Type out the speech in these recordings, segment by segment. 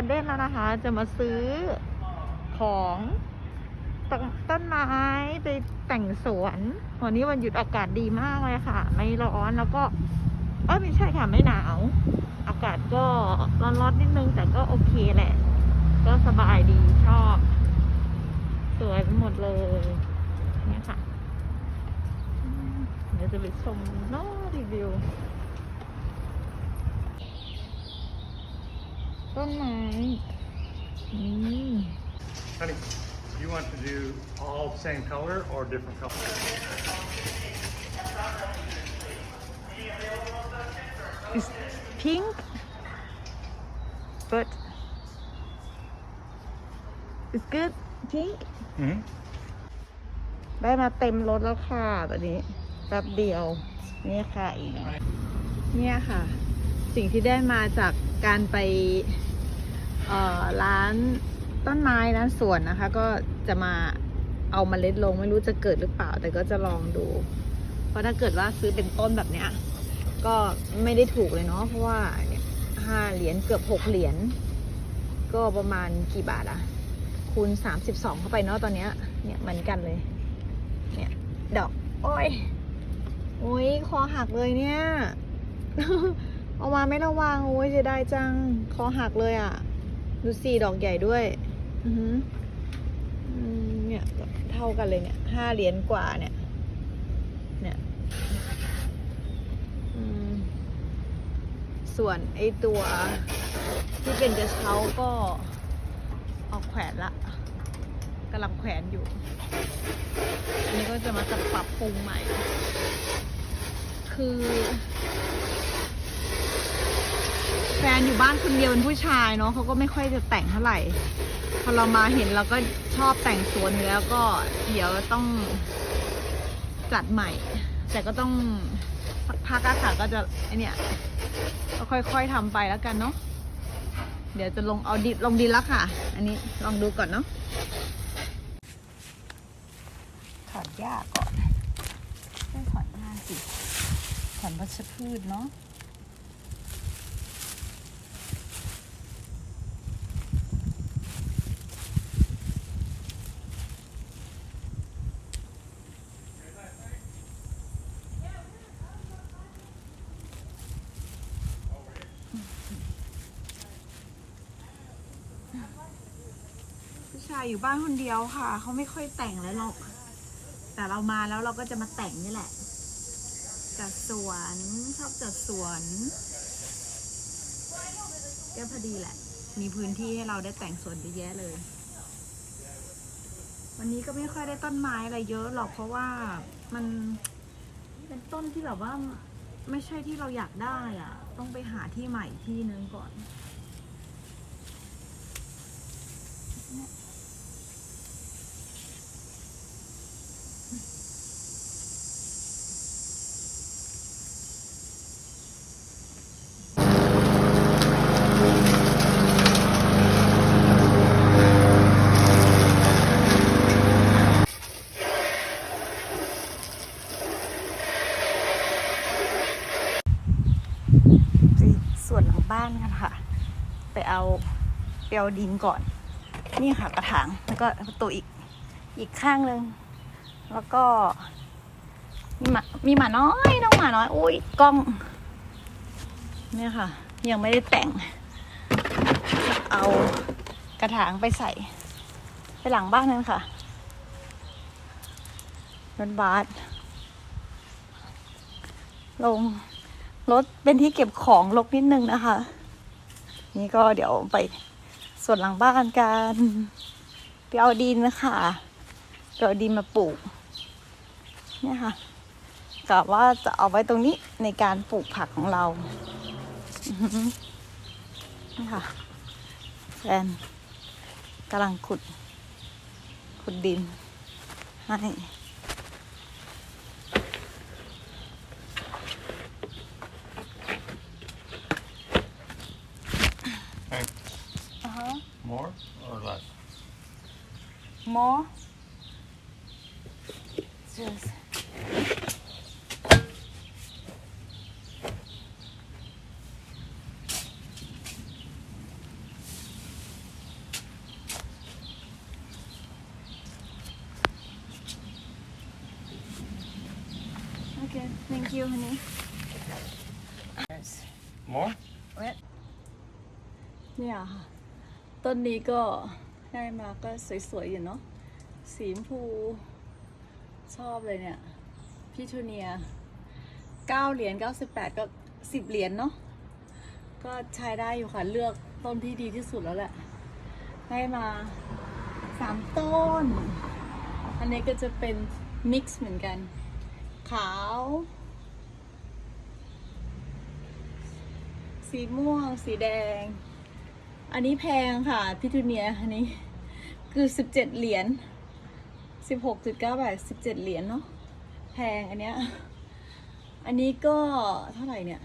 การเด้นแล้วนะคะ จะมาซื้อของตต้นไม้ไปแต่งสวน วันนี้วันหยุดอากาศดีมากเลยค่ะ ไม่ร้อนแล้วก็เออไม่ใช่ค่ะไม่หนาว อากาศก็ร้อนๆนิดนึง แต่ก็โอเคแหละ ก็สบายดีชอบ สวยไปหมดเลยเนี่ยค่ะ เดี๋ยวจะไปชมนอรีวิว ต้นไม้อืม Honey, you want to do all same color or different color? It's pink but it's good pink Mm-hmm. ได้มาเต็มรถแล้วค่ะตอนนี้แป๊บเดียว นี่ค่ะอีกเนี่ยค่ะ สิ่งที่ได้มาจากการไปเอ่อ ร้านต้นไม้ร้านสวนนะคะ ก็จะมาเอามาเมล็ดลงไม่รู้จะเกิดหรือเปล่า แต่ก็จะลองดู เพราะถ้าเกิดว่าซื้อเป็นต้นแบบเนี้ยก็ไม่ได้ถูกเลยเนาะเพราะว่าเนี่ยห้าเหรียญเกือบหกเหรียญก็ประมาณกี่บาทอะคูณสามสิบสองเข้าไปเนาะตอนเนี้ยเนี่ยเหมือนกันเลย เนี่ยดอกโอ้ยโอ้ยคอหักเลยเนี่ย เอามาไม่ระวังโอ้ยเสียดายจัง คอหักเลยอะ่ะ ดูสี่ดอกใหญ่ด้วย อือหืออืมเนี่ยเท่ากันเลยเนี่ยห้าเหรียญกว่าเนี่ย เนี่ยอืมส่วนไอตัวที่เป็นกระเช้าก็เอาแขวนละกำลังแขวนอยู่ อันนี้ก็จะมาจะปรับปรุงใหม่ คือ แฟนอยู่บ้านคนเดียวเป็นผู้ชายเนาะเขาก็ไม่ค่อยจะแต่งเท่าไหร่พอเรามาเห็นเราก็ชอบแต่งสวนอยู่แล้วก็เดี๋ยวต้องจัดใหม่ แต่ก็ต้องสักพักอะค่ะก็จะไอเนี่ยก็ค่อยๆทำไปแล้วกันเนาะเดี๋ยวจะลงเอาดินลงดินแล้วค่ะ อันนี้ลองดูก่อนเนาะถอนหญ้าก่อนไม่ถอนหญ้าสิถอนวัชพืชเนาะ อยู่บ้านคนเดียวค่ะ เขาไม่ค่อยแต่งแล้วหรอก แต่เรามาแล้วเราก็จะมาแต่งนี่แหละจัดสวนชอบจัดสวนก็พอดีแหละ มีพื้นที่ให้เราได้แต่งสวนเยอะแยะเลย วันนี้ก็ไม่ค่อยได้ต้นไม้อะไรเยอะหรอกเพราะว่ามันเป็นต้นที่แบบว่าไม่ใช่ที่เราอยากได้อะต้องไปหาที่ใหม่ที่นึงก่อนไบ้านกันค่ะ ไปเอาไปเอาดินก่อน นี่ค่ะกระถางแล้วก็ประตูอีกอีกข้างหนึ่งแล้วก็ มีหมามีหมาน้อยน้องหมาน้อยอุ้ยกล้อง เนี่ยค่ะ ยังไม่ได้แต่ง เอากระถางไปใส่ ไปหลังบ้านนั่นค่ะรถบัสลง รถเป็นที่เก็บของลกนิดนึงนะคะ นี่ก็เดี๋ยวไปส่วนหลังบ้านกันไปเอาดินนะคะไปเอาดินมาปลูกเนี่ยค่ะกะว่าจะเอาไว้ตรงนี้ในการปลูกผักของเรานี่ค่ะแฟนกำลังขุด ขุดดินให้ more. Just Okay, thank you, honey. More? What? เนี่ยค่ะต้นนี้ก็ ได้มาก็สวยๆอยู่เนาะสีชมพู ชอบเลยเนี่ยพิทูเนียเก้าเหรียญเก้าสิบแปดก็สิบเหรียญเนาะก็ใช้ได้อยู่ค่ะ เลือกต้นที่ดีที่สุดแล้วแหละ ได้มาสามต้น อันนี้ก็จะเป็นมิกซ์เหมือนกัน ขาว สีม่วง สีแดง อันนี้แพงค่ะพิทูเนียอันนี้ คือสิบเจ็ดเหรียญสิบหกจุดเก้าบาทสิบเจ็ดเหรียญเนาะแพงอันเนี้ยอันนี้ก็เท่าไหร่เนี่ย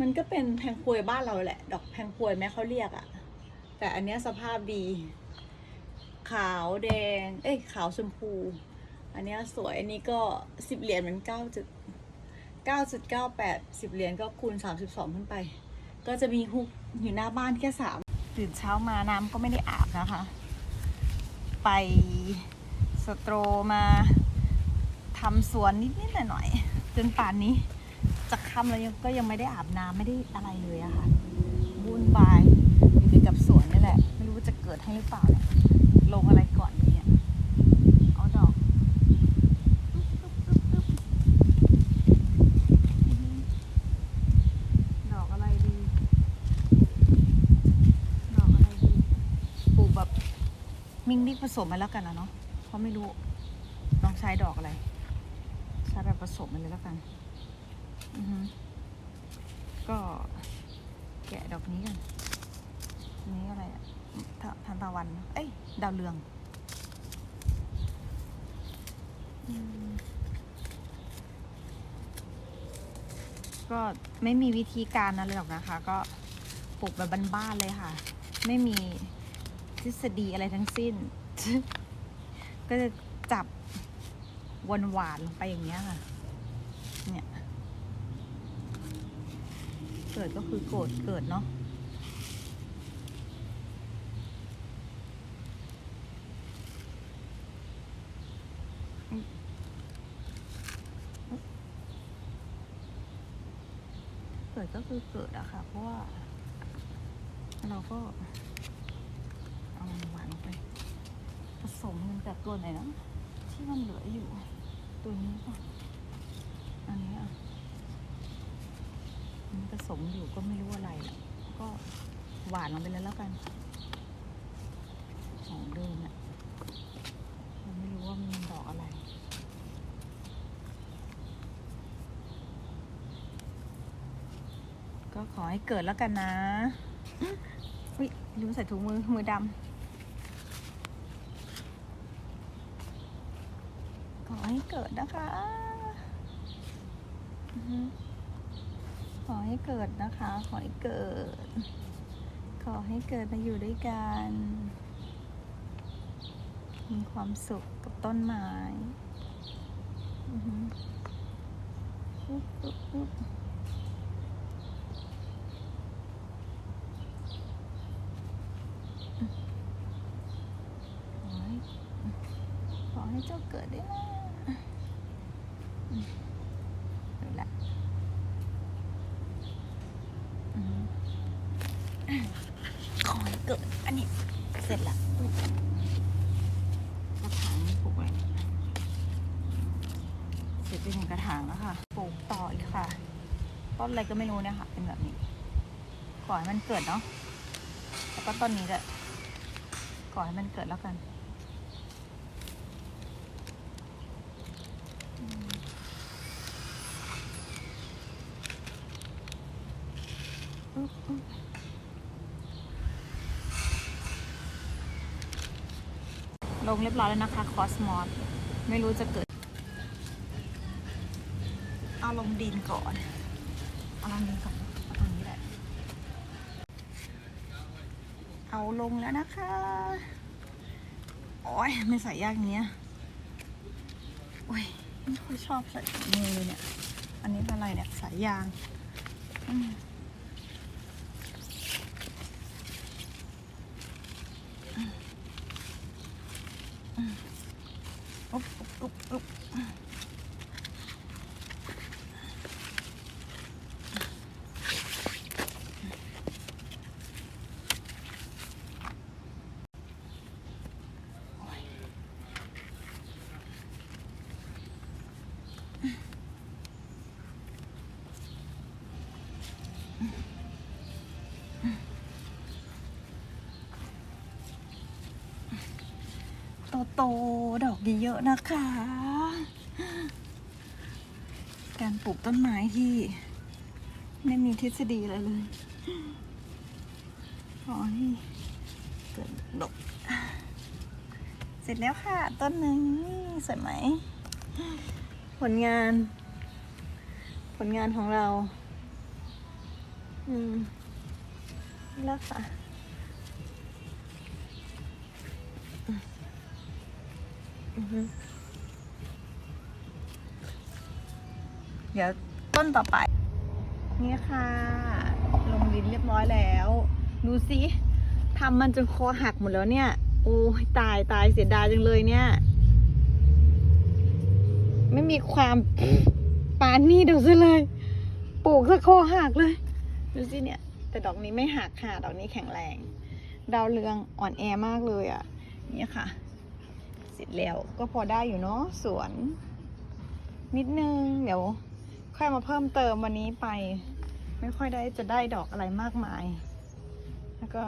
มันก็เป็นแพงพวยบ้านเราแหละ ดอกแพงพวยแม้เขาเรียกอะแต่อันเนี้ยสภาพดี ขาวแดง เอ้ยขาวชมพู อันเนี้ยสวยอันนี้ก็สิบเหรียญเหมือนเก้าจุดเก้าจุดเก้าแปดสิบเหรียญก็คูณสามสิบสองขึ้นไป ก็จะมีฮุกอยู่หน้าบ้านแค่สามตื่นเช้ามาน้ำก็ไม่ได้อาบนะคะ ไปสตรมาทำสวนนิดๆหน่อยๆจนป่านนี้จะค่ำแล้วยังก็ยังไม่ได้อาบน้ำไม่ได้อะไรเลยอะค่ะวุ่นวายอยู่กับสวนนี่แหละ ไม่รู้จะเกิดให้หรือเปล่าเนี่ยลงอะไรก่อนดีเนี่ยเอาดอกปึ๊บปึ๊บปึ๊บปึ๊บอือฮึดอกอะไรดี ดอกอะไรดีปลูกแบบ มิงดิกผสมมาแล้วกันนะเนาะเพราะไม่รู้ลองใช้ดอกอะไร ใช้แบบผสมมาเลยแล้วกันอือฮึก็แกะดอกนี้กันนี้อะไรอะทาทานตะวัน เอ้ย ดาวเรืองอก็ไม่มีวิธีการอะไรหรอกนะคะ ก็ปลูกแบบบ้านๆเลยค่ะ ไม่มี ทฤษฎีอะไรทั้งสิ้น ก็จะจับวนหวานลงไปอย่างเงี้ยค่ะ เนี่ย เกิดก็คือโกรธเกิดเนาะเกิดก็คือเกิดอะค่ะ เพราะว่า เราก็ เอาหวานลงไป ผสมกันจากตัวไหนนะที่มันเหลืออยู่ ตัวนี้ป่ะอันนี้อะมันผสมอยู่ก็ไม่รู้อะไรแหละก็หวานลงไปเลยแล้วกัน ของเดิมอะเราไม่รู้ว่ามันดอกอะไรก็ขอให้เกิดแล้วกันนะอื้ออุ้ยลืมใส่ถุงมือ มือดำ อให้เกิดนะคะ ขอให้เกิดนะคะ ขอให้เกิด ขอให้เกิดมาอยู่ด้วยกัน มีความสุขกับต้นไม้ อือฮึอุ๊บอุ๊บอุ๊บขอให้ขอให้เจ้าเกิดด้วยนะอืมเกิดละอือฮึขอให้เกิด อั นนี้เสร็จละกระถางปลูกไว้เสร็จไปถึงกระถางแล้วค่ะปลูกต่ออีกค่ะ ต้นอะไรก็ไม่รู้เนี่ยค่ะ เป็นแบบนี้ขอให้มันเกิดเนาะแล้วก็ต้นนี้ด้วยขอให้มันเกิดแล้วกันอุ๊บอุ๊บ ลงเรียบร้อยแล้วนะคะคอสมอสไม่รู้จะเกิด เอาลงดินก่อน เอาลงดินก่อนเอาตรงนี้แหละ เอาลงแล้วนะคะ โอ้ยไม่ใส่ยากอย่างเนี้ยโอ้ยไม่ค่อยชอบใส่มือเลยเนี่ย อันนี้เป็นอะไรเนี่ยสายยาง อืม โต ๆ ดอกดีเยอะนะคะ ปลูกต้นไม้ที่ ไม่มีทฤษฎีอะไรเลยขอให้เกิดดกเสร็จแล้วค่ะ ต้นหนึ่งนี่สวยไหม ผลงาน ผลงานของเรา อืมแล้วค่ะอือฮึ เดี๋ยวต้นต่อไป นี่ค่ะ ลงดินเรียบร้อยแล้ว ดูสิทำมันจนคอหักหมดแล้วเนี่ย โอ้ยตายตายเสียดายจังเลยเนี่ย ไม่มีความปานนี่เดี๋ยวซะเลย ปลูกซะคอหักเลย ดูสิเนี่ย แต่ดอกนี้ไม่หักค่ะ ดอกนี้แข็งแรง ดาวเรืองอ่อนแอมากเลยอะเนี่ยค่ะ เสร็จแล้วก็พอได้อยู่เนาะสวน นิดนึงเดี๋ยว ค่อยมาเพิ่มเติมวันนี้ไป ไม่ค่อยได้จะได้ดอกอะไรมากมาย แล้วก็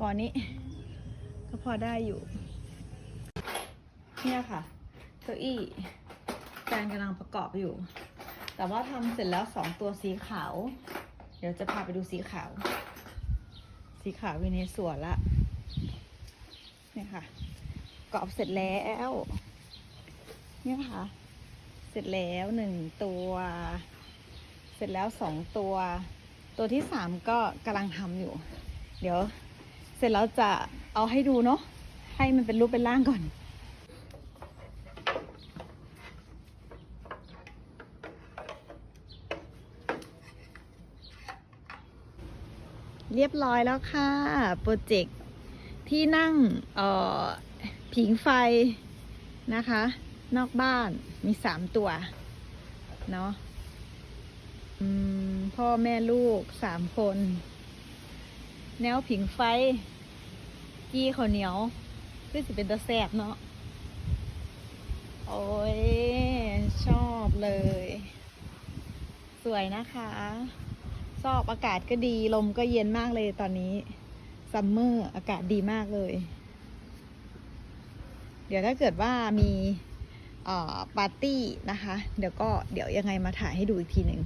ก่อนนี้ ก็พอได้อยู่ เนี่ยค่ะเก้าอี้แฟนกำลังประกอบอยู่ แต่ว่าทำเสร็จแล้วสองตัวสีขาว เดี๋ยวจะพาไปดูสีขาว สีขาวอยู่ในสวนละเนี่ยค่ะกรอบเสร็จแล้ว เนี่ยค่ะ เสร็จแล้วหนึ่งตัว เสร็จแล้วสองตัว ตัวที่สามก็กำลังทำอยู่ เดี๋ยวเสร็จแล้วจะเอาให้ดูเนาะให้มันเป็นรูปเป็นร่างก่อนเรียบร้อยแล้วค่ะ โปรเจกต์ที่นั่งออผิงไฟนะคะ นอกบ้านมีสามตัว เนาะพ่อแม่ลูกสามคน แนวผิงไฟกี้ข้าวเหนียวคือสิเป็นตะแสบเนาะ โอ้ย ชอบเลย สวยนะคะชอบอากาศก็ดีลมก็เย็นมากเลยตอนนี้ซัมเมอร์อากาศดีมากเลย เดี๋ยวถ้าเกิดว่ามี ปาร์ตี้นะคะ เดี๋ยวก็เดี๋ยวยังไงมาถ่ายให้ดูอีกทีหนึ่ง